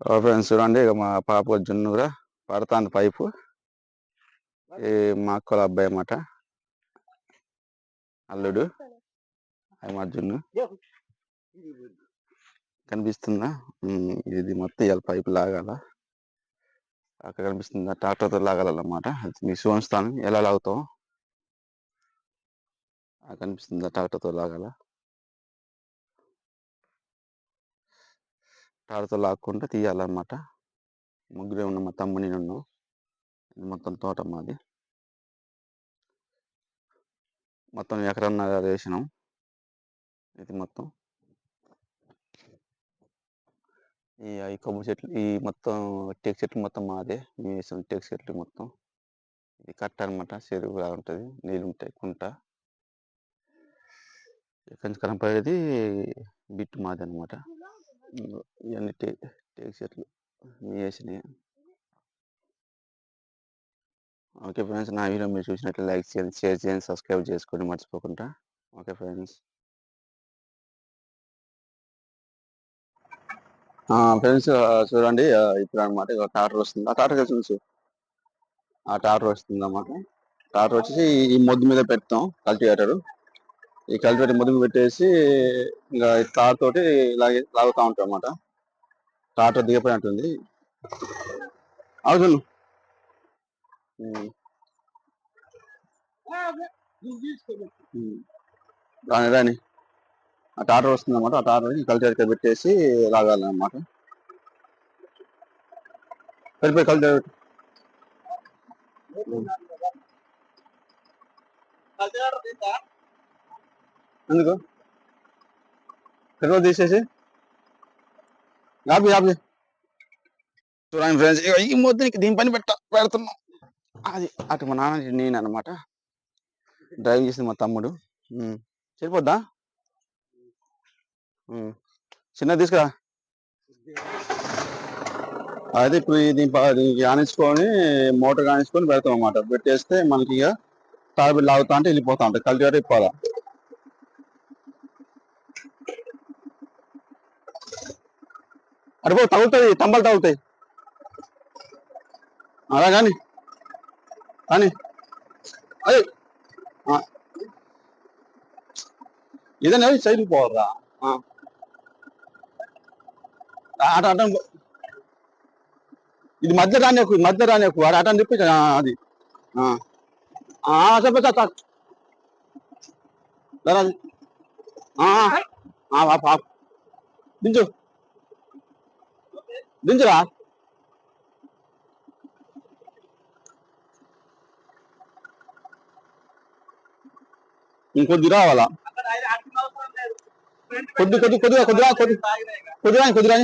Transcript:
Friends చూడండి ఇక మా పాప జున్నుగా పడుతుంది పైపు. ఈ మా అక్కల అబ్బాయి అన్నమాట. అల్లుడు. అది మా జున్ను కనిపిస్తుందా? ఇది మొత్తం ఇవాళ పైపు లాగాల. అక్కడ కనిపిస్తుందా ట్రాక్టర్తో లాగాలన్నమాట. మీ మీకు చూపిస్తాను ఎలా లాగుతాం? కనిపిస్తుందా ట్రాక్టర్తో లాగాల. తాడుతో లాక్కుంటే తీయాలన్నమాట. ముగ్గురే ఉన్న మా తమ్ముని నన్ను మొత్తం తోట మాది. మొత్తం ఎకరన్నర వేసినాం. ఇది మొత్తం. ఈ ఈ కొబ్బరి చెట్లు ఈ మొత్తం టేక్ చెట్లు మొత్తం మాదే. మేము వేసిన టేక్ చెట్లు మొత్తం. ఇది కట్ట అనమాట చెరువు ఉంటుంది నీళ్ళు ఉంటాయి కుంట. ఇక్కడి నుంచి కనపడేది బిట్టు మాది అనమాట ఇవన్నీ టే టేక్ చెట్లు వేసినాయి ఓకే ఫ్రెండ్స్ నా వీడియో మీరు చూసినట్లు లైక్ చేయండి షేర్ చేయండి సబ్స్క్రైబ్ చేసుకోండి మర్చిపోకుండా. Okay friends. ఫ్రెండ్స్ చూడండి ఇప్పుడు అనమాట ఇక టాటర్ వస్తుంది? ఆ టాటర్ చూసి ఆ టాటర్ వస్తుంది అన్నమాట టాటర్ వచ్చేసి ఈ- ఈ మొద్దు మీద పెడతాం కల్టివేటర్. ఈ కల్టివేటర్ ముదుగు పెట్టేసి ఇంకా తార్ తోటి లాగే లాగుతూ ఉంటాం అన్నమాట. టాటర్ ఉంటుంది అవును. రాని రాని. ఆ టాటర్ వస్తుంది అనమాట ఆ టాటర్ కల్టివేటర్ పెట్టేసి లాగాలన్నమాట. వెళ్ళిపోయి కల్టివేటర్ ఎందుకు? పెట్రోల్ తీసేసి? యాభై యాభై చూడండి ఫ్రెండ్స్ ఈ మొత్తం దీని పని పెట్ట పెడుతున్నాం. అది అటు మా నాన్న నేను అనమాట డ్రైవ్ చేసింది మా తమ్ముడు. సరిపోద్దా? చిన్న చిన్నది తీసుకురా. అయితే ఇప్పుడు ఇది ఆనించుకొని మోటార్ ఆనించుకొని పెడతాం అన్నమాట. పెట్టేస్తే మనకి ఇక తాబి లాగుతా అంటే వెళ్ళిపోతా ఉంటుంది కల్టివేటర్ ఇప్పాలా? అడిపో తగులుతాయి తంబలు తగులుతాయి. అలా కానీ కానీ అదే ఏదైనా ఇదనే సైడ్ పోవరా అట అట ఇది మధ్య రానియకు మధ్య రానియకు అటు అటని చెప్పి అది. ఆ. దించు దించురా. ఇంకొద్ది రావాలా? కొద్ది కొద్ది కొద్దిగా కొద్దిగా కొద్ది కొద్దిగా కొద్దిగా.